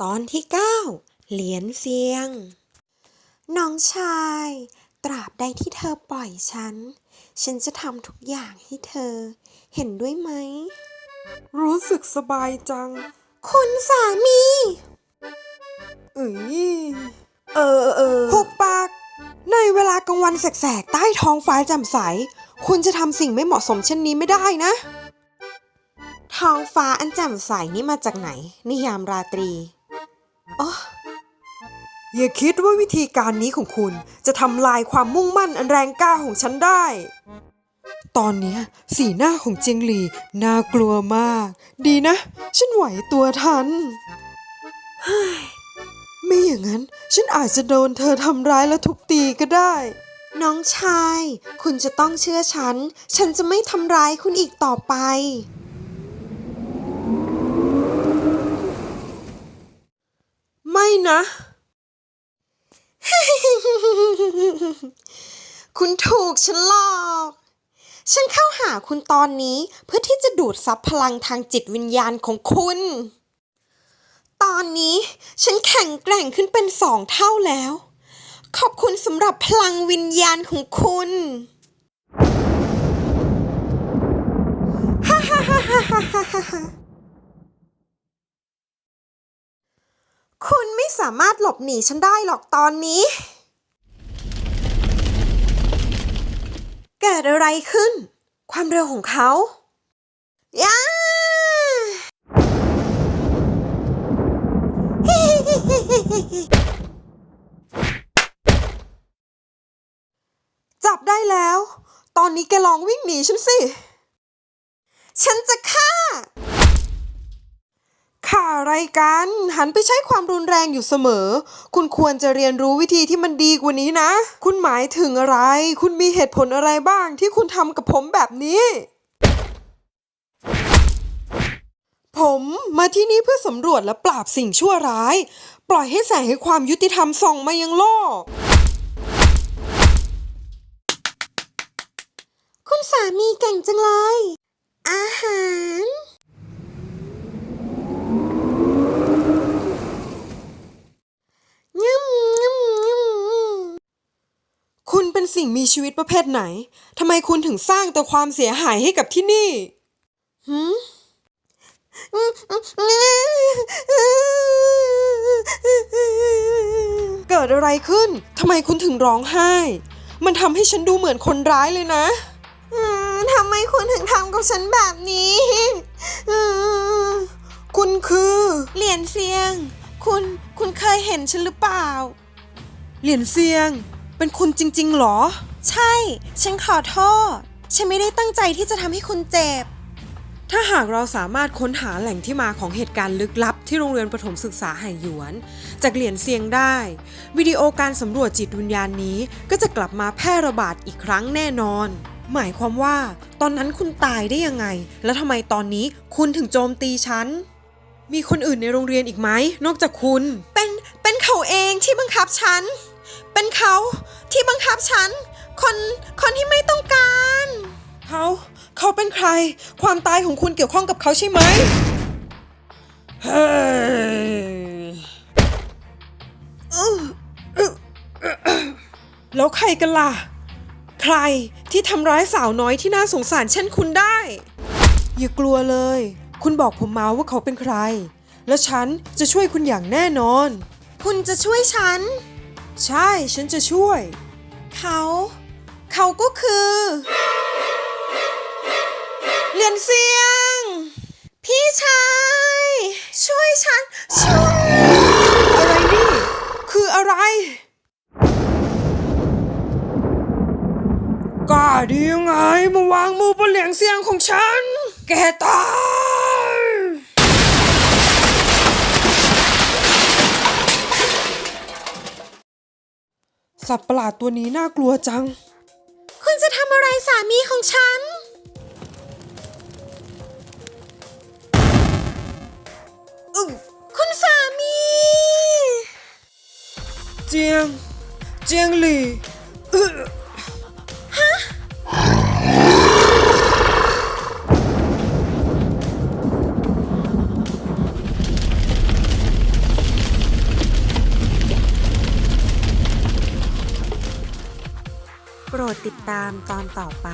ตอนที่ 9 เหรียญเซียง น้องชาย ตราบใดที่เธอปล่อยฉัน ฉันจะทำทุกอย่างให้เธอ เห็นด้วยไหม รู้สึกสบายจัง คุณสามีเอ้ยเออเออหุบปาก ในเวลากลางวันแสกๆ ใต้ท้องฟ้าแจ่มใส คุณจะทำสิ่งไม่เหมาะสมเช่นนี้ไม่ได้นะ ท้องฟ้าอันแจ่มใสนี่มาจากไหน นิยามราตรี อ๋ออย่าคิดว่าวิธีการนี้ของคุณจะทำลายความมุ่งมั่นอันแรงกล้าของฉันได้ ตอนนี้สีหน้าของเจียงหลีน่ากลัวมาก ดีนะ ฉันไหวตัวทันไม่อย่างนั้น ฉันอาจจะโดนเธอทำร้ายและทุบตีก็ได้ น้องชาย คุณจะต้องเชื่อฉัน ฉันจะไม่ทำร้ายคุณอีกต่อไป ไม่ นะ คุณถูกฉันหลอก ฉันเข้าหาคุณตอนนี้เพื่อที่จะดูดซับพลังทางจิตวิญญาณของคุณ ตอนนี้ฉันแข็งแกร่งขึ้นเป็นสองเท่าแล้ว ขอบคุณสำหรับพลังวิญญาณของคุณฮ่าฮ่าฮ่าฮ่าฮ่าฮ่าฮ่า คุณไม่สามารถหลบหนีฉันได้หรอกตอนนี้ เกิดอะไรขึ้น ความเร็วของเขาย่าจับได้แล้ว ตอนนี้แกลองวิ่งหนีฉันสิ ฉันจะฆ่า่าอะไรกัน หันไปใช้ความรุนแรงอยู่เสมอ คุณควรจะเรียนรู้วิธีที่มันดีกว่านี้นะ คุณหมายถึงอะไร คุณมีเหตุผลอะไรบ้างที่คุณทำกับผมแบบนี้ ผมมาที่นี่เพื่อสำรวจและปราบสิ่งชั่วร้าย ปล่อยให้แสงแห่งความยุติธรรมส่องมายังโลก คุณสามีเก่งจังเลย อาหาร ยึมยึมยึม คุณ เป็นสิ่งมีชีวิตประเภทไหน ทำไมคุณถึงสร้างแต่ความเสียหายให้กับที่นี่หืมเกิดอะไรขึ้น ทำไมคุณถึงร้องไห้ มันทำให้ฉันดูเหมือนคนร้ายเลยนะอืมทำไมคุณถึงทำกับฉันแบบนี้อืมคุณคือ เหรียญเซียง คุณ คุณเคยเห็นฉันหรือเปล่า เหรียญเซียง เป็นคุณจริง ๆ หรอ ใช่ ฉันขอโทษ ฉันไม่ได้ตั้งใจที่จะทำให้คุณเจ็บ ถ้าหากเราสามารถค้นหาแหล่งที่มาของเหตุการณ์ลึกลับ ที่โรงเรียนประถมศึกษาไหหยวน จากเหรียญเซียงได้ วิดีโอการสำรวจจิตวิญญาณนี้ก็จะกลับมาแพร่ระบาดอีกครั้งแน่นอน หมายความว่า ตอนนั้นคุณตายได้ยังไง แล้วทำไมตอนนี้คุณถึงโจมตีฉันมีคนอื่นในโรงเรียนอีกไหมนอกจากคุณ เป็นเป็นเขาเองที่บังคับฉัน เป็นเขาที่บังคับฉัน คนคนที่ไม่ต้องการ เขาเขาเป็นใคร ความตายของคุณเกี่ยวข้องกับเขาใช่ไหมเฮ้ยแล้วใครกันล่ะ ใครที่ทำร้ายสาวน้อยที่น่าสงสารเช่นคุณได้ อย่ากลัวเลย คุณบอกผมมาว่าเขาเป็นใคร และฉันจะช่วยคุณอย่างแน่นอน คุณจะช่วยฉัน ใช่ฉันจะช่วย เขา เขาก็คือเหรียญเสียง พี่ชาย ช่วยฉัน ช่วย อะไรนี่ คืออะไรกล้าดียังไงมาวางมือบนเหลียงเสียงของฉัน แกตาย สัตว์ประหลาดตัวนี้น่ากลัวจัง คุณจะทำอะไรสามีของฉัน อึ้งคุณสามี เจียง เจียงหลี่อึโดติดตามตอนต่อไป